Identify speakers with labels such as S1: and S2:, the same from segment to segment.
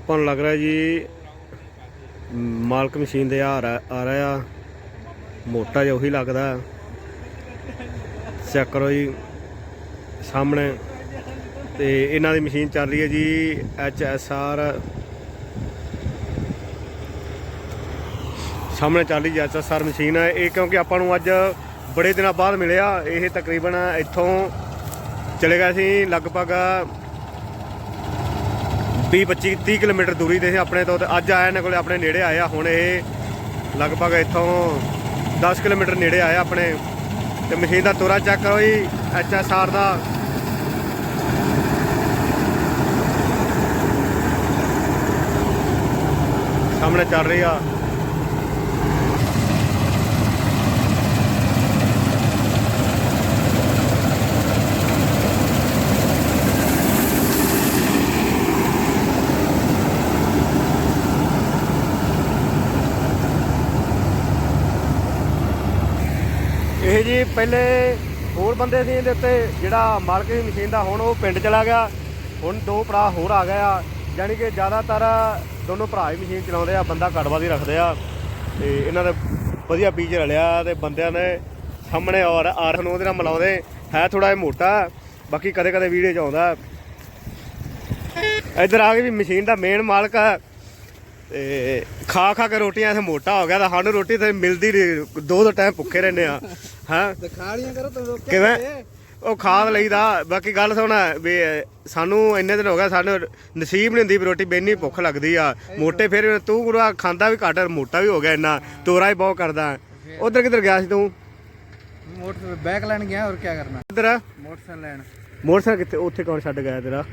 S1: ਆਪਾਂ ਨੂੰ ਲੱਗ ਰਿਹਾ ਜੀ, ਮਾਲਕ ਮਸ਼ੀਨ ਦੇ ਆ ਰਿਹਾ ਆ ਰਿਹਾ। ਆ ਮੋਟਾ ਜਿਹਾ ਉਹੀ ਲੱਗਦਾ। ਚੈੱਕ ਕਰੋ ਜੀ, ਸਾਹਮਣੇ। ਤੇ ਇਹਨਾਂ ਦੀ ਮਸ਼ੀਨ ਚੱਲ ਰਹੀ ਹੈ ਜੀ, ਐਚ ਐਸ ਆਰ। ਸਾਹਮਣੇ ਚੱਲ ਰਹੀ ਐਚ ਐਸ ਆਰ ਮਸ਼ੀਨ। ਹੈ ਇਹ ਕਿਉਂਕਿ ਆਪਾਂ ਨੂੰ ਅੱਜ ਬੜੇ ਦਿਨਾਂ ਬਾਅਦ ਮਿਲਿਆ, ਇਹ ਤਕਰੀਬਨ ਇੱਥੋਂ ਚਲੇ ਗਏ ਸੀ, ਲਗਭਗ 20 25 30 ਕਿਲੋਮੀਟਰ ਦੂਰੀ ਤੇ ਸੀ ਆਪਣੇ ਤੋਂ ਤੇ ਅੱਜ ਆਇਆ, ਇਹਨਾਂ ਕੋਲੇ ਆਪਣੇ ਨੇੜੇ ਆਇਆ, ਹੁਣ ਇਹ ਲਗਭਗ ਇੱਥੋਂ 10 ਕਿਲੋਮੀਟਰ ਨੇੜੇ ਆਇਆ ਆਪਣੇ। ਤੇ ਮਸ਼ੀਨ ਦਾ ਤੋਰਾ ਚੈੱਕ ਕਰੋ ਜੀ ਐਚ ਆਰ ਦਾ। ਸਾਹਮਣੇ ਚੱਲ ਰਹੀ ਆ। ਇਹ ਜੀ ਪਹਿਲੇ ਹੋਰ ਬੰਦੇ ਸੀ ਇਹਦੇ ਉੱਤੇ, ਜਿਹੜਾ ਮਾਲਕ ਦੀ ਮਸ਼ੀਨ ਦਾ ਹੁਣ ਉਹ ਪਿੰਡ ਚਲਾ ਗਿਆ। ਹੁਣ ਦੋ ਭਰਾ ਹੋਰ ਆ ਗਏ ਆ, ਯਾਨੀ ਕਿ ਜ਼ਿਆਦਾਤਰ ਦੋਨੋਂ ਭਰਾ ਹੀ ਮਸ਼ੀਨ ਚਲਾਉਂਦੇ ਆ, ਬੰਦਾ ਕੜਵਾ ਦੀ ਰੱਖਦੇ ਆ। ਤੇ ਇਹਨਾਂ ਦੇ ਵਧੀਆ ਬੀਜ ਰਲਿਆ ਤੇ ਬੰਦਿਆਂ ਨੇ ਸਾਹਮਣੇ ਔਰ ਆਰਖ ਨੂੰ ਉਹਦੇ ਨਾਲ ਮਿਲਾਉਂਦੇ। ਹੈ ਥੋੜਾ ਜਿਹਾ ਮੋਟਾ, ਬਾਕੀ ਕਦੇ ਕਦੇ ਵੀਡੀਓ ਚ ਆਉਂਦਾ। ਇੱਧਰ ਆ ਕੇ ਵੀ ਮਸ਼ੀਨ ਦਾ ਮੇਨ ਮਾਲਕ। ਆ ਤੇ ਖਾ ਖਾ ਕੇ ਰੋਟੀਆਂ ਇਹ ਮੋਟਾ ਹੋ ਗਿਆ ਤਾਂ ਸਾਨੂੰ ਰੋਟੀ ਤੇ ਮਿਲਦੀ ਨਹੀਂ ਦੋ ਦੋ ਟਾਈਮ ਭੁੱਖੇ ਰਹਿੰਦੇ ਆ। ਹਾਂ।
S2: ਦਿਖਾੜੀਆਂ ਕਰੋ ਤੂੰ ਰੋਕਿਆ
S1: ਕਿਵੇਂ? ਉਹ ਖਾਦ ਲਈਦਾ। ਬਾਕੀ ਗੱਲ ਸੁਣ ਵੀ ਸਾਨੂੰ ਇੰਨੇ ਦਿਨ ਹੋ ਗਏ ਸਾਨੂੰ ਨਸੀਬ ਨਹੀਂ ਹੁੰਦੀ ਵੀ ਰੋਟੀ ਬੈਨੀ ਭੁੱਖ ਲੱਗਦੀ ਆ। ਮੋਟੇ ਫਿਰ ਤੂੰ ਗੁਰੂਆ ਖਾਂਦਾ ਵੀ ਘੱਟ ਮੋਟਾ ਵੀ ਹੋ ਗਿਆ ਇੰਨਾ। ਤੋਰਾ ਹੀ ਬਹੁਤ ਕਰਦਾ। ਉਧਰ ਕਿੱਧਰ ਗਿਆ ਸੀ ਤੂੰ?
S2: ਮੋਟਰ ਬੈਕ ਲੈਣ ਗਿਆ ਹੋਰ ਕੀ ਕਰਨਾ?
S1: ਇੱਧਰ
S2: ਮੋਟਰਸਾਈਕਲ ਲੈਣ।
S1: ਮੋਟਰਸਾਈਕਲ ਕਿੱਥੇ? ਉੱਥੇ ਕੌਣ ਛੱਡ ਗਿਆ ਤੇਰਾ?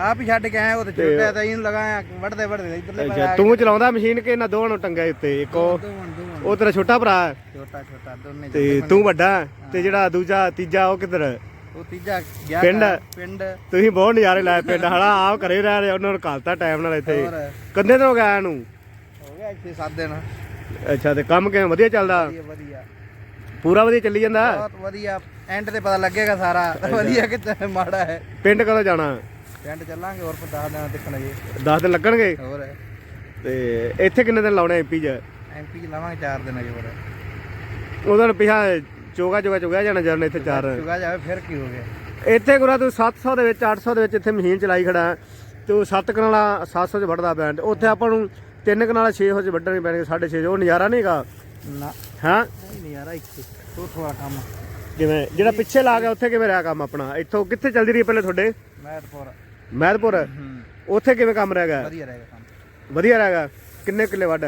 S2: ਆਪ ਹੀ ਛੱਡ ਕੇ ਆਇਆ ਉਹ ਤੇ ਛੋਟਾ ਤਾਂ ਇਹਨੂੰ ਲਗਾਇਆ ਵੜਦੇ ਵੜਦੇ ਇਧਰਲੇ
S1: ਅੱਛਾ ਤੂੰ ਚਲਾਉਂਦਾ ਮਸ਼ੀਨ ਕਿ ਇਹਨਾਂ ਦੋਵਾਂ ਨੂੰ ਟੰਗਾ ਉੱਤੇ? ਇੱਕ ਉਹ ਤੇਰਾ ਛੋਟਾ ਭਰਾ ਹੈ?
S2: ਛੋਟਾ ਛੋਟਾ ਦੋਨੇ
S1: ਤੇ ਤੂੰ ਵੱਡਾ ਹੈ, ਤੇ ਜਿਹੜਾ ਦੂਜਾ ਤੀਜਾ ਉਹ ਕਿੱਧਰ ਹੈ?
S2: ਉਹ ਤੀਜਾ ਗਿਆ
S1: ਪਿੰਡ?
S2: ਘਰ, ਪਿੰਡ।
S1: ਤੁਸੀਂ ਬਹੁਤ ਨਜ਼ਾਰੇ ਲਾਏ ਪਿੰਡ ਹਲਾ ਆਪ ਘਰੇ ਰਹਿ ਰਹੇ ਉਹਨਾਂ ਨੂੰ ਘਾਲਤਾ ਟਾਈਮ ਨਾਲ ਇੱਥੇ।
S2: ਹੋਰ।
S1: ਕੰਦੇ ਤੋਂ ਗਿਆ ਇਹਨੂੰ
S2: ਹੋ ਗਿਆ ਇੱਥੇ 7 ਦਿਨ।
S1: ਅੱਛਾ ਤੇ ਕੰਮ ਕਿਵੇਂ ਵਧੀਆ ਚੱਲਦਾ?
S2: ਵਧੀਆ ਵਧੀਆ।
S1: ਪੂਰਾ ਵਧੀਆ ਚੱਲੀ ਜਾਂਦਾ?
S2: ਬਹੁਤ ਵਧੀਆ। ਐਂਡ ਤੇ ਪਤਾ ਲੱਗੇਗਾ ਸਾਰਾ। ਵਧੀਆ ਕਿ ਮਾੜਾ ਹੈ।
S1: ਪਿੰਡ ਕਦੋਂ ਜਾਣਾ?
S2: ਪਿੰਡ ਚੱਲਾਂਗੇ ਹੋਰ 10 ਦਿਨਾਂ ਦੇਖਣ ਜੀ
S1: 10 ਦਿਨ ਲੱਗਣਗੇ?
S2: ਹੋਰ।
S1: ਤੇ ਇੱਥੇ ਕਿੰਨੇ ਦਿਨ ਲਾਉਣੇ ਐਮਪੀ 'ਚ?
S2: ਐਮਪੀ ਚ ਲਾਵਾਂਗੇ 4 ਦਿਨ ਜੀ ਹੋਰ।
S1: ਉਹਨਾਂ ਨੂੰ ਪਿਛਾ ਚੋਗਾ ਚੋਗਾ ਚੁਗਿਆ ਜਾਣਾ ਜਰਨ ਇੱਥੇ ਚਾਰ।
S2: ਚੁਗਾ ਜਾਵੇ ਫਿਰ ਕੀ ਹੋ ਗਿਆ?
S1: ਇੱਥੇ ਗੁਰਾ ਤੂੰ 700 ਦੇ ਵਿੱਚ 800 ਦੇ ਵਿੱਚ ਇੱਥੇ ਮਸ਼ੀਨ ਚਲਾਈ ਖੜਾ ਹੈ। ਤੂੰ 7 ਕਨਾਲਾ 700 ਚ ਵੱਢਦਾ ਬੈਂਡ ਉੱਥੇ ਆਪਾਂ ਨੂੰ 3 ਕਨਾਲਾ 600 ਚ ਵੱਢਣੇ ਪੈਣਗੇ 650 ਉਹ ਨਜ਼ਾਰਾ ਨਹੀਂਗਾ
S2: ਨਾ।
S1: ਹਾਂ?
S2: ਨਹੀਂ ਯਾਰ ਇੱਥੇ ਤੂੰ ਥੋੜਾ ਕੰਮ।
S1: ਜਿਵੇਂ ਜਿਹੜਾ ਪਿੱਛੇ ਲਾ ਗਿਆ ਉੱਥੇ ਕਿਵੇਂ ਰਿਹਾ ਕੰਮ ਆਪਣਾ? ਇੱਥੋਂ ਕਿੱਥੇ ਚੱਲਦੀ ਰਹੀ ਪਹਿਲੇ ਤੁਹਾਡੇ?
S2: ਮੈਦਪੁਰ
S1: ਮਹਿਦਪੁਰ
S2: ਹੂੰ।
S1: ਉੱਥੇ ਕਿਵੇਂ ਕੰਮ ਰਹਿ ਗਿਆ?
S2: ਵਧੀਆ ਰਹੇਗਾ ਕੰਮ।
S1: ਵਧੀਆ ਰਹਿ ਗਿਆ। ਕਿੰਨੇ ਕਿੱਲੇ ਵੱਢ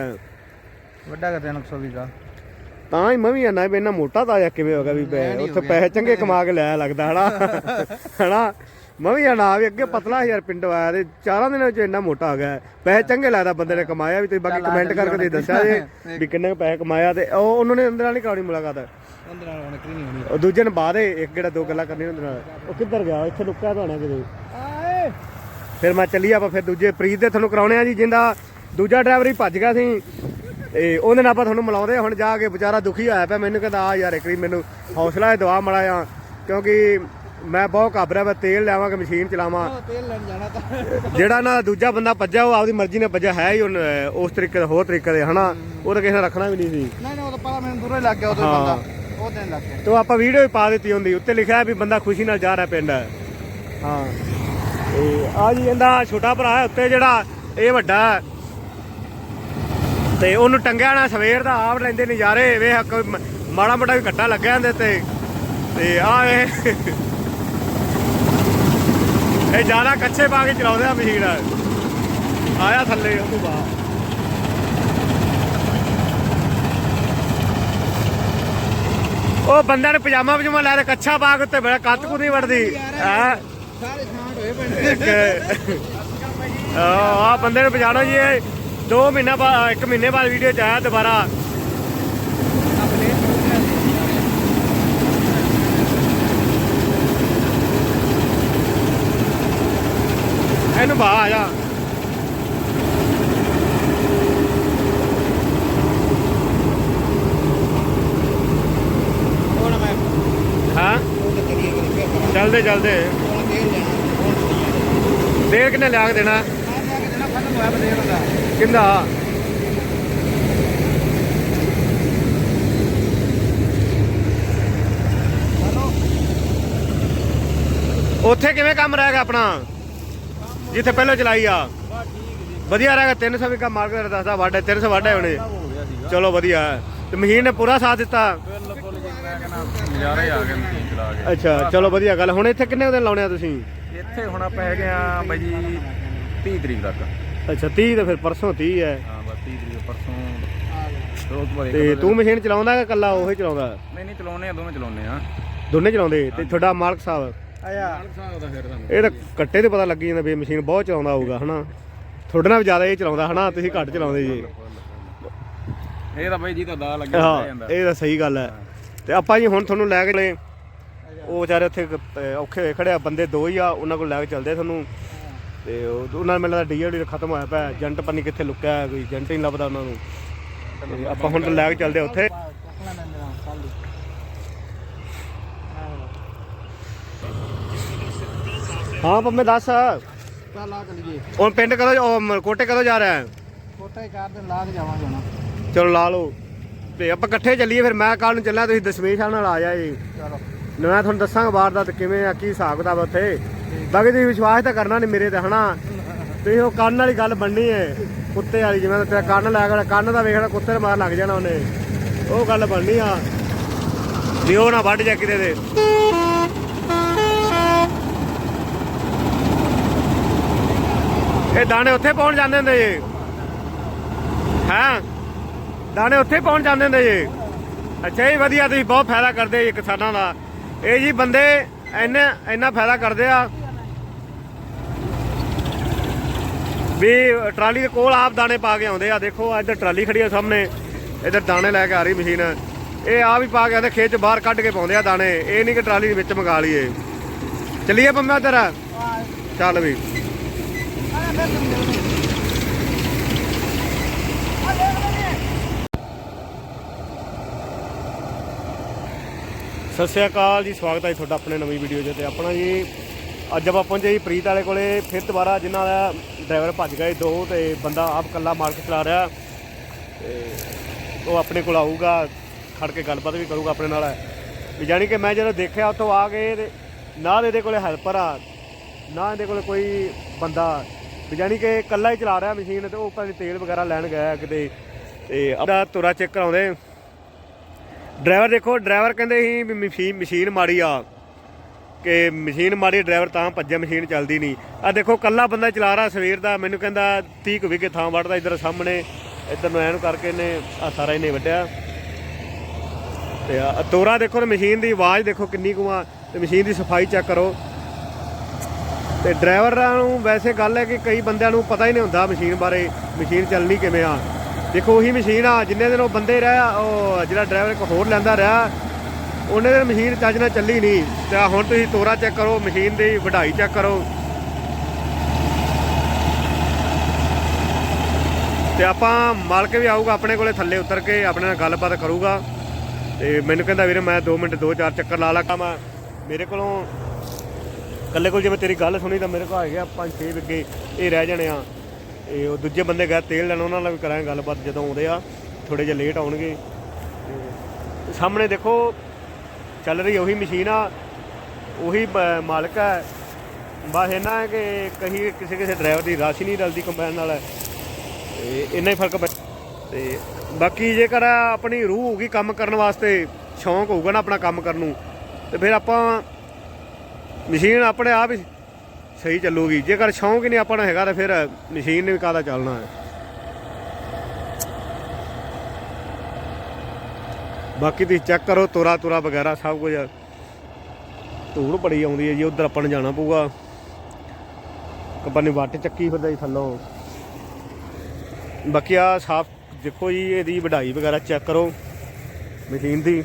S2: ਵੱਡਾ ਕਰ 300 ਵੀਗਾ
S1: ਤਾਂ ਹੀ ਮੈਂ ਵੀ ਆਨਾ ਵੀ ਇੰਨਾ ਮੋਟਾ ਤਾਜਾ ਕਿਵੇਂ ਹੋ ਗਿਆ ਵੀ ਪੈ- ਉੱਥੇ। ਪੈਸੇ ਚੰਗੇ ਕਮਾ ਕੇ ਲਿਆ ਲੱਗਦਾ ਹਨਾ? ਹਨਾ? ਮੈਂ ਵੀ ਆਣਾ ਵੀ ਅੱਗੇ ਪਤਲਾ ਯਾਰ ਪਿੰਡੋਂ ਆਇਆ ਤੇ ਚਾਰਾਂ ਦਿਨਾਂ ਵਿੱਚ ਇੰਨਾ ਮੋਟਾ ਹੋ ਗਿਆ। ਪੈਸੇ ਚੰਗੇ ਲੱਗਦਾ ਬੰਦੇ ਨੇ ਕਮਾਇਆ ਵੀ ਤੁਸੀਂ ਬਾਕੀ
S2: ਆ
S1: ਕਮੈਂਟ ਕਰਕੇ ਤੁਸੀਂ ਦੱਸਿਆ ਜੇ ਵੀ ਕਿੰਨੇ ਪੈਸੇ ਕਮਾਇਆ ਤੇ ਉਹ ਉਹਨਾਂ ਨੇ ਅੰਦਰ ਨਾਲ ਨਹੀਂ ਕਰਾਉਣੀ ਮੁਲਾਕਾਤ।
S2: ਅੰਦਰ ਨਾਲ ਹੁਣ ਨਹੀਂ ਹੋਣੀ।
S1: ਉਹ ਦੂਜੇ ਨੇ ਬਾਅਦ ਇੱਕ ਜਿਹੜਾ ਦੋ ਗੱਲਾਂ ਕਰਨੀਆਂ ਹੁੰਦੀਆਂ ਨਾਲ ਉਹ ਕਿੱਧਰ ਗਿਆ? ਇੱਥੇ ਲੁੱਕਿਆ ਤੁਹਾਣਾ ਕਿਤੇ।
S2: ਆਏ!
S1: ਫਿਰ ਮੈਂ ਚੱਲੀ ਆਪਾਂ ਫਿਰ ਦੂਜੇ ਪ੍ਰੀਤ ਦੇ ਤੁਹਾਨੂੰ ਕਰਾਉਣੇ ਆ ਜੀ ਜਿੰਦਾ ਦੂਜਾ ਡਰਾਈਵਰ ਹੀ ਭੱਜ ਗਿਆ ਸੀ। ਤੇ ਉਹਦੇ ਨਾਲ ਆਪਾਂ ਤੁਹਾਨੂੰ ਮਿਲਾਉਂਦੇ ਆ। ਹੁਣ ਜਾ ਕੇ ਵਿਚਾਰਾ ਦੁਖੀ ਹੋਇਆ ਪਿਆ। ਮੈਨੂੰ ਕਹਿੰਦਾ ਆ ਯਾਰ ਇੱਕ ਵਾਰੀ ਮੈਨੂੰ ਹੌਸਲਾ ਹੈ ਦਵਾ ਮੜਾਇਆ ਕਿਉਂਕਿ ਮੈਂ ਬਹੁਤ ਘਾਬਰਿਆ ਮੈਂ ਤੇਲ ਲਿਆਵਾਂਗਾ ਮਸ਼ੀਨ ਚਲਾਵਾਂ?
S2: ਉਹ ਤੇਲ ਲੈਣ ਜਾਣਾ ਤਾਂ।
S1: ਜਿਹੜਾ ਨਾ ਦੂਜਾ ਬੰਦਾ ਭੱਜਿਆ ਉਹ ਆਪਦੀ ਮਰਜ਼ੀ ਨਾਲ ਭੱਜਿਆ। ਹੈ ਹੀ ਉਸ ਤਰੀਕੇ ਦਾ ਹੋਰ ਤਰੀਕੇ ਦੇ ਹਨਾ? ਉਹ ਤਾਂ ਕਿਸੇ ਨੇ ਰੱਖਣਾ ਵੀ ਨਹੀਂ ਸੀ।
S2: ਨਹੀਂ ਨਹੀਂ ਉਹ ਤਾਂ ਪਤਾ ਮੈਨੂੰ ਦੂਰੋਂ ਹੀ ਲੱਗ ਗਿਆ ਉਦੋਂ
S1: ਹਾਂ।
S2: ਬੰਦਾ ਉਹ ਦਿਨ ਲੱਗ ਗਿਆ।
S1: ਤੇ ਉਹ ਆਪਾਂ ਵੀਡੀਓ ਵੀ ਪਾ ਦਿੱਤੀ ਹੁੰਦੀ ਉੱਤੇ ਲਿਖਿਆ ਵੀ ਬੰਦਾ ਖੁਸ਼ੀ ਨਾਲ ਜਾ ਰਿਹਾ ਪਿੰਡ। ਹਾਂ। ਤੇ ਆ ਜੀ ਇਹਦਾ ਛੋਟਾ ਭਰਾ ਹੈ ਉੱਤੇ ਜਿਹੜਾ ਇਹ ਵੱਡਾ। ਤੇ ਉਹਨੂੰ ਟੰਗਿਆ ਨਾ ਸਵੇਰ ਦਾ ਆਪ ਲੈਂਦੇ ਨਜ਼ਾਰੇ ਵੇਖ ਮਾੜਾ ਮੋਟਾ ਵੀ ਘੱਟਾ ਲੱਗਿਆ ਹੁੰਦੇ ਤੇ। ਤੇ ਆ ਇਹ। ਜ਼ਿਆਦਾ ਕੱਚੇ ਪਾ ਕੇ ਚਲਾਉਂਦੇ ਆ ਮਸ਼ੀਨ। ਆਇਆ ਥੱਲੇ ਉਹ ਤੋਂ ਬਾਅਦ। ਉਹ ਬੰਦਾ ਨੇ ਪਜਾਮਾ ਪਜਾਮਾ ਲੈ ਕੇ ਕੱਛਾ ਪਾ ਕੇ ਉੱਤੇ ਬੜਾ ਕੱਤ ਕੁ ਨਹੀਂ ਵੜਦੀ। ਹੈ?
S2: ਸਾਰੇ ਛਾਂਟ ਹੋਏ ਪਿੰਡ
S1: ਆ ਬੰਦੇ ਨੂੰ ਪਛਾਣੋ ਜੀ 2 ਮਹੀਨਾ ਬਾਅਦ 1 ਮਹੀਨੇ ਬਾਅਦ ਵੀਡੀਓ ਚ ਆਇਆ ਦੁਬਾਰਾ। ਇਹਨੂੰ ਬਾਹਰ ਆ ਜਾ। ਹਾਂ? ਚੱਲਦੇ ਚੱਲਦੇ। ਦੇਰ ਕਿੰਨੇ ਲਿਆ ਕੇ ਦੇਣਾ?
S2: ਆ ਜਾ ਕੇ ਦੇਣਾ ਖਤਮ ਨੂੰ ਐਪ ਦੇ ਦਿੰਦਾ
S1: ਕਿੰਨਾ ਉੱਥੇ ਕਿਵੇਂ ਕੰਮ ਰਹੇਗਾ ਆਪਣਾ? ਜਿੱਥੇ ਪਹਿਲਾਂ ਚਲਾਈ ਆ। ਵਧੀਆ ਰਹੇਗਾ 300 ਵੀ ਕੰਮ ਮਾਰ ਕੇ ਦੱਸਦਾ, ਵਾਢੇ 300 ਵਾਢੇ ਹੋਣੇ। ਚਲੋ ਵਧੀਆ ਤੇ ਮਹੀਨ ਨੇ ਪੂਰਾ ਸਾਥ ਦਿੱਤਾ?
S2: ਨਜ਼ਾਰੇ ਆ ਗਏ ਮਸ਼ੀਨ ਚਲਾ ਕੇ
S1: ਅੱਛਾ, ਚਲੋ ਵਧੀਆ ਗੱਲ। ਹੁਣ ਇੱਥੇ ਕਿੰਨੇ ਕੁ ਦਿਨ ਲਾਉਣੇ ਆ ਤੁਸੀਂ?
S2: ਇੱਥੇ ਹੁਣ ਆਪਾਂ ਹੈਗੇ ਆ ਬਾਈ ਜੀ 30 ਤਰੀਕ ਤੱਕ।
S1: ਅੱਛਾ 30 ਤੇ ਫਿਰ ਪਰਸੋਂ 30 ਹੈ।
S2: ਹਾਂ ਬਸ 30 ਤਰੀਕ ਪਰਸੋਂ। ਰੋਜ਼ ਬਾਰੇ
S1: ਤੇ ਤੂੰ ਮਸ਼ੀਨ ਚਲਾਉਂਦਾ ਕਿ ਇਕੱਲਾ ਉਹੀ ਚਲਾਉਂਦਾ?
S2: ਨਹੀਂ ਨਹੀਂ ਚਲਾਉਨੇ ਆ ਦੋਵੇਂ ਚਲਾਉਨੇ ਆ।
S1: ਦੋਨੇ ਚਲਾਉਂਦੇ? ਤੇ ਤੁਹਾਡਾ ਮਾਲਕ ਸਾਹਿਬ?
S2: ਆਇਆ। ਸਾਹਿਬ ਦਾ ਫਿਰ ਤੁਹਾਨੂੰ
S1: ਇਹ ਤਾਂ ਕੱਟੇ ਤੇ ਪਤਾ ਲੱਗੀ ਜਾਂਦਾ ਵੀ ਇਹ ਮਸ਼ੀਨ ਬਹੁਤ ਚਲਾਉਂਦਾ ਹੋਊਗਾ ਹਨਾ? ਤੁਹਾਡੇ ਨਾਲ ਜ਼ਿਆਦਾ ਇਹ ਚਲਾਉਂਦਾ ਹਨਾ? ਤੁਸੀਂ ਘੱਟ ਚਲਾਉਂਦੇ ਜੀ।
S2: ਇਹ ਤਾਂ ਬਾਈ ਜੀ ਤਾਂ ਦਾ ਲੱਗਿਆ
S1: ਹਾਂ
S2: ਜਾਂਦਾ।
S1: ਇਹ ਤਾਂ ਸਹੀ ਗੱਲ ਹੈ। ਤੇ ਆਪਾਂ ਜੀ ਹੁਣ ਤੁਹਾਨੂੰ ਲੈ ਕੇ ਚਲੇ। ਉਹ ਵਿਚਾਰੇ ਉੱਥੇ ਔਖੇ ਹੋਏ ਖੜੇ ਆ ਬੰਦੇ ਦੋ ਹੀ ਆ ਉਹਨਾਂ ਕੋਲ ਲੈ ਕੇ ਚੱਲਦੇ ਤੁਹਾਨੂੰ। ਤੇ ਉਹ- ਉਹਨਾਂ ਨਾਲ ਮਿਲਦਾ ਡੀਐਲਡੀ ਖਤਮ ਹੋਇਆ ਪਿਆ ਏਜੰਟ ਪਨੀ ਕਿੱਥੇ ਲੁਕਿਆ ਹੈ, ਕੋਈ ਏਜੰਟ ਹੀ ਨਹੀਂ ਲੱਭਦਾ ਉਹਨਾਂ ਨੂੰ। ਤੇ ਆਪਾਂ ਹੁਣ ਲੈ ਕੇ ਚੱਲਦੇ ਉੱਥੇ। ਹਾਂ ਪੰਮੇ ਦੱਸ।
S2: ਚੱਲ ਚਲੀਏ।
S1: ਹੁਣ ਪਿੰਡ ਕਦੋਂ ਉਹ ਮ- ਕੋਟੇ ਕਦੋਂ ਜਾ ਰਿਹਾ ਹੈ?
S2: ਕੋਟੇ ਚਾਰ ਦਿਨ ਲਾ ਕੇ ਜਾਵਾਂਗੇ ਹੁਣ।
S1: ਚਲੋ ਲਾ ਲਓ। ਤੇ ਆਪਾਂ ਇਕੱਠੇ ਚੱਲੀਏ ਫਿਰ ਮੈਂ ਕੱਲ ਨੂੰ ਚੱਲਿਆ ਤੁਸੀਂ ਦਸ਼ਮੇਸ਼ ਸਾਹਿਬ ਨਾਲ ਆ ਜਾਏ। ਜੀ
S2: ਚਲੋ।
S1: ਮੈਂ ਤੁਹਾਨੂੰ ਦੱਸਾਂਗਾ ਬਾਹਰ ਦਾ ਤੇ ਕਿਵੇਂ ਆ ਕੀ ਹਿਸਾਬ ਕਿਤਾਬ ਆ ਉੱਥੇ। ਬਾਕੀ ਤੁਸੀਂ ਵਿਸ਼ਵਾਸ ਤਾਂ ਕਰਨਾ ਨਹੀਂ ਮੇਰੇ ਤੇ, ਹਨਾ? ਤੁਸੀਂ ਉਹ ਕੰਨ ਵਾਲੀ ਗੱਲ ਬਣਨੀ ਹੈ ਕੁੱਤੇ ਵਾਲੀ ਜਿਵੇਂ ਤੇਰਾ ਕੰਨ ਲੈ ਗਿਆ, ਕੰਨ ਦਾ ਵੇਖਣਾ ਕੁੱਤੇ ਨੂੰ ਮਾਰ ਲੱਗ ਜਾਣਾ ਉਹਨੇ। ਉਹ ਗੱਲ ਬਣਨੀ ਆ। ਵੀ ਉਹ ਨਾ ਵੱਢ ਜਾ ਕਿਤੇ ਦੇ ਇਹ ਦਾਣੇ ਉੱਥੇ ਪਹੁੰਚ ਜਾਂਦੇ ਹੁੰਦੇ ਜੀ। ਹਾਂ? ਦਾਣੇ ਉੱਥੇ ਪਹੁੰਚ ਜਾਂਦੇ ਹੁੰਦੇ ਜੀ। ਅੱਛਾ ਜੀ ਵਧੀਆ, ਤੁਸੀਂ ਬਹੁਤ ਫਾਇਦਾ ਕਰਦੇ ਜੀ ਕਿਸਾਨਾਂ ਦਾ। ਇਹ ਜੀ ਬੰਦੇ ਇੰਨਾ ਇੰਨਾ ਫਾਇਦਾ ਕਰਦੇ ਆ। ਵੀ ਟਰਾਲੀ ਦੇ ਕੋਲ ਆਪ ਦਾਣੇ ਪਾ ਕੇ ਆਉਂਦੇ ਆ। ਦੇਖੋ ਇੱਧਰ ਟਰਾਲੀ ਖੜੀ ਆ ਸਾਹਮਣੇ। ਇੱਧਰ ਦਾਣੇ ਲੈ ਕੇ ਆ ਰਹੀ ਮਸ਼ੀਨ। ਇਹ ਆ ਵੀ ਪਾ ਕੇ ਆਉਂਦੇ, ਖੇਤ ਚ ਬਾਹਰ ਕੱਢ ਕੇ ਪਾਉਂਦੇ ਆ ਦਾਣੇ। ਇਹ ਨਹੀਂ ਕਿ ਟਰਾਲੀ ਦੇ ਵਿੱਚ ਮੰਗਾ ਲਈਏ। ਚੱਲੀਏ ਪੰਮਾ ਉੱਧਰ ਚੱਲ ਵੀ। ਸਤਿ ਸ਼੍ਰੀ ਅਕਾਲ ਜੀ, ਸਵਾਗਤ ਹੈ ਤੁਹਾਡਾ ਆਪਣੇ ਨਵੀਂ ਵੀਡੀਓ 'ਚ ਤੇ ਆਪਣਾ ਜੀ ਅੱਜ ਆਪਾਂ ਪਹੁੰਚੇ ਜੀ ਪ੍ਰੀਤ ਵਾਲੇ ਕੋਲੇ। ਫਿਰ ਦੁਬਾਰਾ ਜਿਨ੍ਹਾਂ ਦਾ ਡਰਾਈਵਰ ਭੱਜ ਗਏ ਦੋ ਤੇ ਬੰਦਾ ਆਪ ਕੱਲਾ ਮਾਰ ਕੇ ਚਲਾ ਰਿਹਾ। ਤੇ ਉਹ ਆਪਣੇ ਕੋਲ ਆਊਗਾ, ਖੜ ਕੇ ਗੱਲਬਾਤ ਵੀ ਕਰੂਗਾ ਆਪਣੇ ਨਾਲ। ਵੀ ਜਾਣੀ ਕਿ ਮੈਂ ਜਦੋਂ ਦੇਖਿਆ ਉੱਥੋਂ ਆ ਕੇ ਤੇ ਨਾ ਇਹਦੇ ਕੋਲੇ ਹੈਲਪਰ ਆ, ਨਾ ਇਹਦੇ ਕੋਲੇ ਕੋਈ ਬੰਦਾ। ਵੀ ਜਾਣੀ ਕਿ ਕੱਲਾ ਹੀ ਚਲਾ ਰਿਹਾ ਮਸ਼ੀਨ ਤੇ, ਉਹ ਭਾਵੇਂ ਤੇਲ ਵਗੈਰਾ ਲੈਣ ਗਿਆ ਕਿਤੇ। ਤੇ ਆਪਣਾ ਤੁਰਾ ਚੈੱਕ ਕਰਾਉਂਦੇ। ਡਰਾਈਵਰ ਦੇਖੋ, ਡਰਾਈਵਰ ਕਹਿੰਦੇ ਸੀ ਵੀ ਮਸ਼ੀਨ ਮਸ਼ੀਨ ਮਾੜੀ ਆ। ਕਿ ਮਸ਼ੀਨ ਮਾੜੀ ਡਰਾਈਵਰ ਤਾਂ ਭੱਜਿਆ, ਮਸ਼ੀਨ ਚੱਲਦੀ ਨਹੀਂ। ਆ ਦੇਖੋ ਕੱਲਾ ਬੰਦਾ ਚਲਾ ਰਿਹਾ ਸਵੇਰ ਦਾ, ਮੈਨੂੰ ਕਹਿੰਦਾ 30 ਕੁ ਵਿਗੇ ਥਾਂ ਵੜਦਾ ਇਧਰ ਸਾਹਮਣੇ, ਇਧਰ ਨੂੰ ਐਨ ਕਰਕੇ ਇਹਨੇ ਆ ਸਾਰਾ ਇਹਨੇ ਵੱਢਿਆ। ਤੇ ਆ ਤੋਰਾ ਦੇਖੋ ਤੇ ਮਸ਼ੀਨ ਦੀ ਆਵਾਜ਼ ਦੇਖੋ ਕਿੰਨੀ ਕੁ ਆ, ਤੇ ਮਸ਼ੀਨ ਦੀ ਸਫ਼ਾਈ ਚੈੱਕ ਕਰੋ। ਤੇ ਡਰਾਈਵਰਾਂ ਨੂੰ ਵੈਸੇ ਗੱਲ ਹੈ ਕਿ ਕਈ ਬੰਦਿਆਂ ਨੂੰ ਪਤਾ ਹੀ ਨਹੀਂ ਹੁੰਦਾ ਮਸ਼ੀਨ ਬਾਰੇ, ਮਸ਼ੀਨ ਚੱਲਣੀ ਕਿਵੇਂ ਆ। ਦੇਖੋ, ਉਹੀ ਮਸ਼ੀਨ ਆ, ਜਿੰਨੇ ਦਿਨ ਉਹ ਬੰਦੇ ਰਿਹਾ ਉਹ ਜਿਹੜਾ ਡਰਾਈਵਰ ਇੱਕ ਹੋਰ ਲੈਂਦਾ ਰਿਹਾ ਉਹਨੇ ਦੇ ਮਸ਼ੀਨ ਚੱਜ ਨਾਲ ਚੱਲੀ ਨਹੀਂ। ਤੇ ਹੁਣ ਤੁਸੀਂ ਤੋਰਾ ਚੈੱਕ ਕਰੋ, ਮਸ਼ੀਨ ਦੀ ਵਢਾਈ ਚੈੱਕ ਕਰੋ। ਤੇ ਆਪਾਂ ਮਾਲਕ ਵੀ ਆਊਗਾ ਆਪਣੇ ਕੋਲੇ ਥੱਲੇ ਉਤਰ ਕੇ, ਆਪਣੇ ਨਾਲ ਗੱਲਬਾਤ ਕਰੂਗਾ। ਤੇ ਮੈਨੂੰ ਕਹਿੰਦਾ, ਵੀਰੇ, ਮੈਂ 2 ਮਿੰਟ 2-4 ਚੱਕਰ ਲਾ ਲਾ ਮੈਂ ਮੇਰੇ ਕੋਲੋਂ ਕੱਲੇ ਕੋਲ ਜਿਵੇਂ ਤੇਰੀ ਗੱਲ ਸੁਣੀ ਤਾਂ ਮੇਰੇ ਕੋਲ ਆ ਗਿਆ 5-6 ਵਿੱਗੇ, ਇਹ ਰਹਿ ਜਾਣੇ ਆ। ਇਹ ਉਹ ਦੂਜੇ ਬੰਦੇ ਗਏ ਤੇਲ ਲੈਣ, ਉਹਨਾਂ ਨਾਲ ਵੀ ਕਰਾਂਗੇ ਗੱਲਬਾਤ ਜਦੋਂ ਆਉਂਦੇ ਆ। ਥੋੜੇ ਜਿਹਾ ਲੇਟ ਆਉਣਗੇ। ਤੇ ਸਾਹਮਣੇ ਦੇਖੋ ਚੱਲ ਰਹੀ ਉਹੀ ਮਸ਼ੀਨ ਆ, ਉਹੀ ਬ- ਮਾਲਕ ਹੈ। ਬਸ ਇਹਨਾਂ ਹੈ ਕਿ ਕਹੀ ਕਿਸੇ ਕਿਸੇ ਡਰਾਈਵਰ ਦੀ ਰਾਸ਼ੀ ਨਹੀਂ ਰਲਦੀ ਕੰਬਾਈਨ ਨਾਲ। ਤੇ ਇੰਨਾ ਹੀ ਫ਼ਰਕ ਪੈ ਤੇ ਬਾਕੀ ਜੇਕਰ ਆਪਣੀ ਰੂਹ ਹੋਊਗੀ ਕੰਮ ਕਰਨ ਵਾਸਤੇ, ਸ਼ੌਂਕ ਹੋਊਗਾ ਨਾ ਆਪਣਾ ਕੰਮ ਕਰਨ ਨੂੰ, ਤੇ ਫਿਰ ਆਪਾਂ ਮਸ਼ੀਨ ਆਪਣੇ ਆਪ ਹੀ ਸਹੀ ਚੱਲੂਗੀ। ਜੇਕਰ ਸ਼ੌਂਕ ਹੀ ਨਹੀਂ ਆਪਣਾ ਹੈਗਾ, ਤਾਂ ਫਿਰ ਮਸ਼ੀਨ ਨੇ ਵੀ ਕਾਹਦਾ ਚੱਲਣਾ ਹੈ। ਬਾਕੀ ਤੁਸੀਂ ਚੈੱਕ ਕਰੋ, ਤੋਰਾ ਤੋਰਾ ਵਗੈਰਾ ਸਭ ਕੁਝ। ਧੂੜ ਬੜੀ ਆਉਂਦੀ ਹੈ ਜੀ, ਉਧਰ ਆਪਾਂ ਨੂੰ ਜਾਣਾ ਪਊਗਾ। ਆਪਾਂ ਨੇ ਵੱਟ ਚੱਕੀ ਫਿਰਦਾ ਜੀ ਥੱਲੋਂ। ਬਾਕੀ ਆ ਸਾਫ਼ ਦੇਖੋ ਜੀ, ਇਹਦੀ ਵਢਾਈ ਵਗੈਰਾ ਚੈੱਕ ਕਰੋ, ਮਸ਼ੀਨ ਦੀ।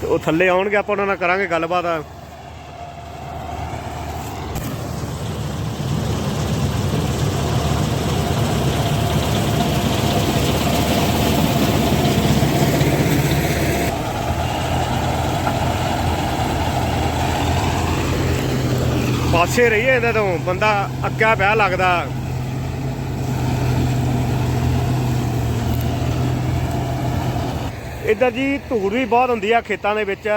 S1: ਤੇ ਉਹ ਥੱਲੇ ਆਉਣਗੇ, ਆਪਾਂ ਉਹਨਾਂ ਨਾਲ ਕਰਾਂਗੇ ਗੱਲਬਾਤ। ਪਾਸੇ ਰਹੀਏ ਇਹਦੇ ਤੋਂ, ਬੰਦਾ ਅੱਕਿਆ ਪਿਆ ਲੱਗਦਾ। ਇੱਧਰ ਜੀ ਧੂੜ ਵੀ ਬਹੁਤ ਹੁੰਦੀ ਆ ਖੇਤਾਂ ਦੇ ਵਿੱਚ।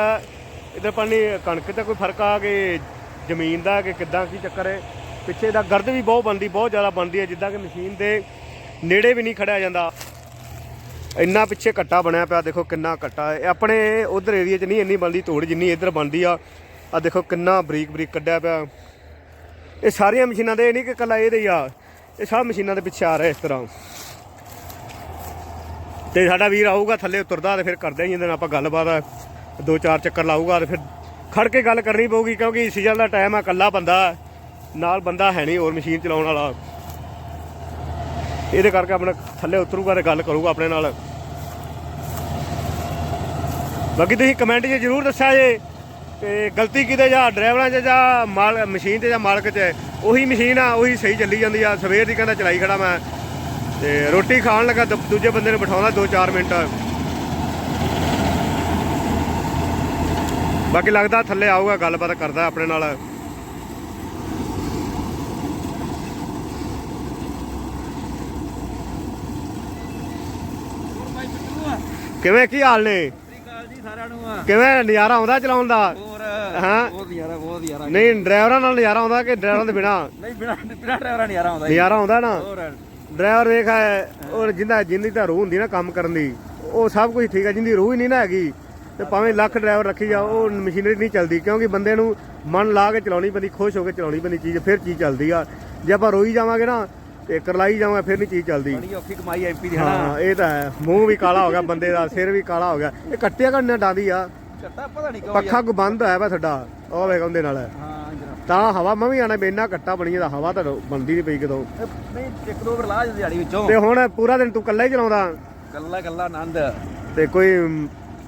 S1: ਇੱਧਰ ਪਾਣੀ ਕਣਕ ਤੇ ਕੋਈ ਫ਼ਰਕ ਆ ਕਿ ਜ਼ਮੀਨ ਦਾ ਕਿ ਕਿੱਦਾਂ ਕੀ ਚੱਕਰ ਹੈ। ਪਿੱਛੇ ਦਾ ਗਰਦ ਵੀ ਬਹੁਤ ਬੰਦੀ ਬਹੁਤ ਜ਼ਿਆਦਾ ਬੰਦੀ ਹੈ, ਜਿੱਦਾਂ ਕਿ ਮਸ਼ੀਨ ਦੇ ਨੇੜੇ ਵੀ ਨਹੀਂ ਖੜਿਆ ਜਾਂਦਾ। ਇੰਨਾ ਪਿੱਛੇ ਕੱਟਾ ਬਣਿਆ ਪਿਆ, ਦੇਖੋ ਕਿੰਨਾ ਕੱਟਾ ਹੈ। ਆਪਣੇ ਉਧਰ ਏਰੀਆ 'ਚ ਨਹੀਂ ਇੰਨੀ ਬੰਦੀ ਧੂੜ ਜਿੰਨੀ ਇੱਧਰ ਬੰਦੀ ਆ। ਆ ਦੇਖੋ ਕਿੰਨਾ ਬਰੀਕ ਬਰੀਕ ਕੱਢਿਆ ਪਿਆ। ਇਹ ਸਾਰੀਆਂ ਮਸ਼ੀਨਾਂ ਦੇ, ਇਹ ਨਹੀਂ ਕਿ ਕੱਲਾ ਇਹਦੇ ਹੀ ਆ। ਇਹ ਸਭ ਮਸ਼ੀਨਾਂ ਦੇ ਪਿੱਛੇ ਆ ਰਿਹਾ ਇਸ ਤਰ੍ਹਾਂ। ਤੇ ਸਾਡਾ ਵੀਰ ਆਊਗਾ ਥੱਲੇ ਉਤਰਦਾ ਤੇ ਫਿਰ ਕਰਦੇ ਆਂ ਜਿਹਦੇ ਨਾਲ ਆਪਾਂ ਗੱਲਬਾਤ। ਦੋ ਚਾਰ ਚੱਕਰ ਲਾਊਗਾ ਤੇ ਫਿਰ ਖੜ ਕੇ ਗੱਲ ਕਰਨੀ ਪਊਗੀ, ਕਿਉਂਕਿ ਸੀਜ਼ਨ ਦਾ ਟਾਈਮ ਆ ਕੱਲਾ ਬੰਦਾ, ਨਾਲ ਬੰਦਾ ਹੈ ਨਹੀਂ ਹੋਰ ਮਸ਼ੀਨ ਚਲਾਉਣ ਵਾਲਾ। ਇਹਦੇ ਕਰਕੇ ਆਪਣਾ ਥੱਲੇ ਉਤਰੂਗਾ ਤੇ ਗੱਲ ਕਰੂਗਾ ਆਪਣੇ ਨਾਲ। ਬਾਕੀ ਤੁਸੀਂ ਕਮੈਂਟ 'ਚ ਜਰੂਰ ਦੱਸਿਆ ਜੇ। ਤੇ ਗਲਤੀ ਕਿਤੇ ਜਾਂ ਡਰਾਈਵਰਾਂ 'ਚ ਜਾਂ ਮਾਲ ਮਸ਼ੀਨ ਤੇ ਜਾਂ ਮਾਲਕ 'ਚ ਹੈ। ਉਹੀ ਮਸ਼ੀਨ ਆ ਉਹੀ ਸਹੀ ਚੱਲੀ ਜਾਂਦੀ ਆ। ਸਵੇਰ ਦੀ ਕਹਿੰਦਾ ਚਲਾਈ ਖੜਾ ਮੈਂ। ਤੇ ਰੋਟੀ ਖਾਣ ਲੱਗਾ ਦੂਜੇ ਬੰਦੇ ਨੂੰ ਬਿਠਾਉਂਦਾ 2-4 ਮਿੰਟ। ਬਾਕੀ ਲੱਗਦਾ ਥੱਲੇ ਆਊਗਾ ਗੱਲਬਾਤ ਕਰਦਾ ਆਪਣੇ ਨਾਲ। ਕਿਵੇਂ ਕੀ ਹਾਲ ਨੇ?
S3: ਅਕਾਲ ਜੀ ਸਾਰਿਆਂ ਨੂੰ
S1: ਕਿਵੇਂ ਨਜ਼ਾਰਾ ਆਉਂਦਾ ਚਲਾਉਣ ਦਾ? ਹਾਂ।
S3: ਬਹੁਤ ਯਾਰਾ ਬਹੁਤ ਯਾਰਾ
S1: ਨਹੀਂ ਡਰਾਈਵਰਾਂ ਨਾਲ ਨਜ਼ਾਰਾ ਆਉਂਦਾ ਕਿ ਡਰਾਈਵਰਾਂ ਦੇ ਬਿਨਾ?
S3: ਨਹੀਂ ਬਿਨਾ ਬਿਨਾ ਡਰਾਈਵਰਾਂ ਨਹੀਂ ਯਾਰਾ ਆਉਂਦਾ।
S1: ਨਜ਼ਾਰਾ ਆਉਂਦਾ ਨਾ?
S3: ਹੋਰ
S1: ਡਰਾਈਵਰ ਵੇਖ ਹੈ, ਉਹ ਜਿੰਦਾ ਜਿੰਦੀ ਤਾਂ ਰੂਹ ਹੁੰਦੀ ਨਾ ਕੰਮ ਕਰਨ ਦੀ ਉਹ ਸਭ ਕੁਝ ਠੀਕ ਹੈ ਜਿੰਦੀ ਰੂਹ ਹੀ ਨਹੀਂ ਨਾ ਹੈਗੀ। ਤੇ ਭਾਵੇਂ ਲੱਖ ਡਰਾਈਵਰ ਰੱਖੀ ਜਾ ਉਹ ਮਸ਼ੀਨਰੀ ਨਹੀਂ ਚੱਲਦੀ ਕਿਉਂਕਿ ਬੰਦੇ ਨੂੰ ਮਨ ਲਾ ਕੇ ਚਲਾਉਣੀ ਪੈਂਦੀ ਖੁਸ਼ ਹੋ ਕੇ ਚਲਾਉਣੀ ਪੈਂਦੀ ਚੀਜ਼ ਫਿਰ ਚੀਜ਼ ਚੱਲਦੀ ਆ। ਜੇ ਆਪਾਂ ਰੋਈ ਜਾਵਾਂਗੇ ਨਾ ਤੇ ਕਰਲਾਈ ਜਾਵਾਂਗੇ ਫਿਰ ਨਹੀਂ ਚੀਜ਼ ਚੱਲਦੀ।
S3: ਬੜੀ ਔਖੀ ਕਮਾਈ ਐਮਪੀ ਦੀ
S1: ਹਾਂ ਇਹ ਤਾਂ ਹੈ। ਮੂੰਹ ਵੀ ਕਾਲਾ ਹੋ ਗਿਆ ਬੰਦੇ ਦਾ ਸਿਰ ਵੀ ਕਾਲਾ ਹੋ ਗਿਆ। ਇਹ ਕੱਟਿਆ ਕੰਨੇ ਡਾਂਦੀ ਆ?
S3: ਕੱਟਾ ਪਤਾ ਨਹੀਂ ਕਿਉਂ
S1: ਪੱਖਾ ਕੋ ਬੰਦ ਹੋਇਆ ਵਾ ਤੁਹਾਡਾ ਉਹ ਵੇਖ ਉਹਦੇ ਨਾਲ।
S3: ਹਾਂ ਜਰਾ।
S1: ਤਾਂ ਹਵਾ ਮੈਂ ਵੀ ਆਣਾ ਬੇਨਾ ਕੱਟਾ ਬਣੀ ਦਾ ਹਵਾ ਤਾਂ ਬਣਦੀ ਨਹੀਂ ਪਈ ਕਦੋਂ
S3: ਨਹੀਂ ਇੱਕ ਦੋ ਵਾਰ ਲਾ ਜਾਂਦੀ ਦਿਹਾੜੀ ਵਿੱਚੋਂ।
S1: ਤੇ ਹੁਣ ਪੂਰਾ ਦਿਨ ਤੂੰ ਇਕੱਲਾ ਹੀ ਚਲਾਉਂਦਾ।
S3: ਕੱਲਾ ਕੱਲਾ ਆਨੰਦ।
S1: ਤੇ ਕੋਈ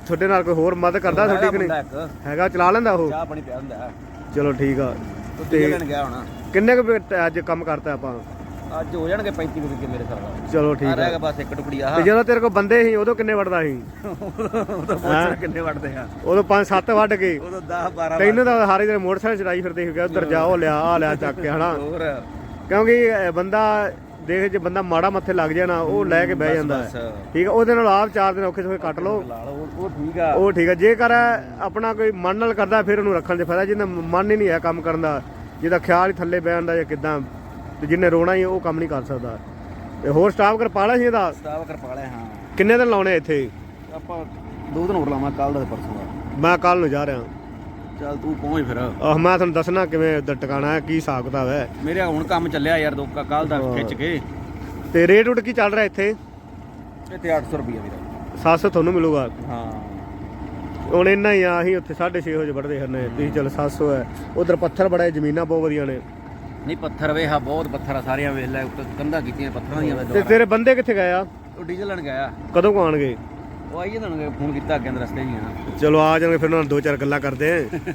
S1: ਤੁਹਾਡੇ ਨਾਲ ਕੋਈ ਹੋਰ ਮਦਦ ਕਰਦਾ ਤੁਹਾਡੀ ਕਿ ਨਹੀਂ? ਹੈਗਾ ਚਲਾ ਲੈਂਦਾ ਉਹ?
S3: ਚਾਹ ਪਾਣੀ ਪਿਆ ਹੁੰਦਾ
S1: ਚਲੋ ਠੀਕ ਆ। ਤੇ- ਕਿੰਨੇ ਕੁ ਅੱਜ ਕੰਮ ਕਰਤਾ ਆਪਾਂ?
S3: ਅੱਜ ਹੋ ਜਾਣਗੇ 35 ਮਿੰਟ ਮੇਰੇ ਹਿਸਾਬ ਨਾਲ
S1: ਚਲੋ ਠੀਕ
S3: ਰਹਿ
S1: ਆ।
S3: ਗਿਆ ਬਸ ਇੱਕ ਟੁਕੜੀ ਆ
S1: ਤੇ ਜਦੋਂ ਤੇਰੇ ਕੋਲ ਬੰਦੇ ਸੀ ਉਦੋਂ ਕਿੰਨੇ ਵੜਦਾ ਸੀ?
S3: ਉਦੋਂ ਪੁੱਛਣਾ ਕਿੰਨੇ ਵੜਦੇ ਆ।
S1: ਉਦੋਂ 5-7 ਵੱਢ ਗਏ
S3: ਉਦੋਂ 10 12
S1: ਤੈਨੂੰ ਤਾਂ ਹਾਰੇ ਦਿਨ ਮੋਟਰਸਾਈਕਲ ਚੜਾਈ ਫਿਰਦੇ ਸੀਗੇ ਉਧਰ ਜਾ ਉਹ ਲਿਆ ਆ ਲਿਆ ਚੱਕ ਕੇ ਹਨਾ?
S3: ਹੋਰ।
S1: ਕਿਉਂਕਿ ਬੰਦਾ ਦੇਖ ਜੇ ਬੰਦਾ ਮਾੜਾ ਮੱਥੇ ਲੱਗ ਨਾ ਉਹ ਲੈ ਕੇ ਬਹਿ ਜਾਂਦਾ।
S3: ਬਸ।
S1: ਹੈ। ਠੀਕ ਆ ਉਹਦੇ ਨਾਲ ਆਪ ਚਾਰ ਦਿਨ ਔਖੇ ਸੋਖੇ ਕੱਟ ਲਓ।
S3: ਲਾ ਲਓ ਉਹ- ਉਹ ਠੀਕ ਆ।
S1: ਉਹ ਠੀਕ ਹੈ ਜੇਕਰ ਆਪਣਾ ਕੋਈ ਮਨ ਨਾਲ ਕਰਦਾ ਫਿਰ ਉਹਨੂੰ ਰੱਖਣ 'ਚ ਫਾਇਦਾ ਜਿਹਦਾ ਮਨ ਹੀ ਨਹੀਂ ਹੈ ਕੰਮ ਕਰਨ ਦਾ ਜਿਹਦਾ ਖਿਆਲ ਹੀ ਥੱਲੇ ਬਹਿਣ ਦਾ ਜਾਂ ਕਿਦਾਂ। ਤੇ ਜਿਹਨੇ ਰੋਣਾ ਹੀ ਉਹ ਕੰਮ ਨਹੀਂ ਕਰ ਸਕਦਾ। ਤੇ ਹੋਰ ਸਟਾਫ ਕਰ ਪਾਲਾ ਸੀ ਇਹਦਾ?
S3: ਸਟਾਫ ਕਰ ਪਾਲਿਆ ਹਾਂ।
S1: ਕਿੰਨੇ ਦਿਨ ਲਾਉਣੇ ਇੱਥੇ?
S3: ਆਪਾਂ ਦੋ ਦਿਨ ਹੋਰ ਲਾਵਾਂ ਕੱਲ ਦਾ ਤੇ ਪਰਸੋਂ ਦਾ।
S1: ਮੈਂ ਕੱਲ ਨੂੰ ਜਾ ਰਿਹਾ।
S3: ਚੱਲ ਤੂੰ ਪਹੁੰਚ ਫਿਰ।
S1: ਆਹ ਮੈਂ ਤੁਹਾਨੂੰ ਦੱਸਣਾ ਕਿਵੇਂ ਉੱਧਰ ਟਿਕਾਣਾ ਹੈ ਕੀ ਹਿਸਾਬ ਕਿਤਾਬ ਹੈ।
S3: ਮੇਰੇ ਹੁਣ ਕੰਮ ਚੱਲਿਆ ਯਾਰ ਦੋ ਕੱਲ ਦਾ ਖਿੱਚ ਕੇ।
S1: ਤੇ ਰੇਟ ਉਡ ਕੀ ਚੱਲ ਰਿਹਾ ਇੱਥੇ?
S3: ਇੱਥੇ 800 ਰੁਪਏ ਵੀਰ।
S1: 700 ਤੁਹਾਨੂੰ ਮਿਲੂਗਾ?
S3: ਹਾਂ।
S1: ਹੁਣ ਇੰਨਾ ਹੀ ਆ ਅਸੀਂ ਉੱਥੇ 650 ਵਜੇ ਵੜਦੇ ਹਰਨੇ ਤੁਸੀਂ ਚਲ 700 ਹੈ। ਉਧਰ ਪੱਥਰ ਬੜਾ ਜ਼ਮੀਨਾਂ ਬਹੁਤ ਵਧੀਆ ਨੇ।
S3: ਨਹੀਂ ਪੱਥਰ ਵੇ ਹਾਂ ਬਹੁਤ ਪੱਥਰ ਆ ਸਾਰੀਆਂ ਵੇਖ ਲੈ ਉੱਤੇ ਕੰਧਾਂ ਕੀਤੀਆਂ ਪੱਥਰਾਂ ਦੀਆਂ
S1: ਤੇ। ਤੇਰੇ ਬੰਦੇ ਕਿੱਥੇ ਗਏ ਆ?
S3: ਉਹ ਡੀਜ਼ਲ ਲੈਣ ਗਿਆ।
S1: ਕਦੋਂ ਕੁ ਆਉਣਗੇ?
S3: ਉਹ ਆਈਏ ਤੁਹਾਨੂੰ ਫੋਨ ਕੀਤਾ ਅੱਗੇ ਅੰਦਰ ਰਸਤੇ ਹੀ ਆ
S1: ਚਲੋ ਆ ਜਾਣਗੇ ਫਿਰ ਉਹਨਾਂ ਨਾਲ ਦੋ ਚਾਰ ਗੱਲਾਂ ਕਰਦੇ ਆਂ।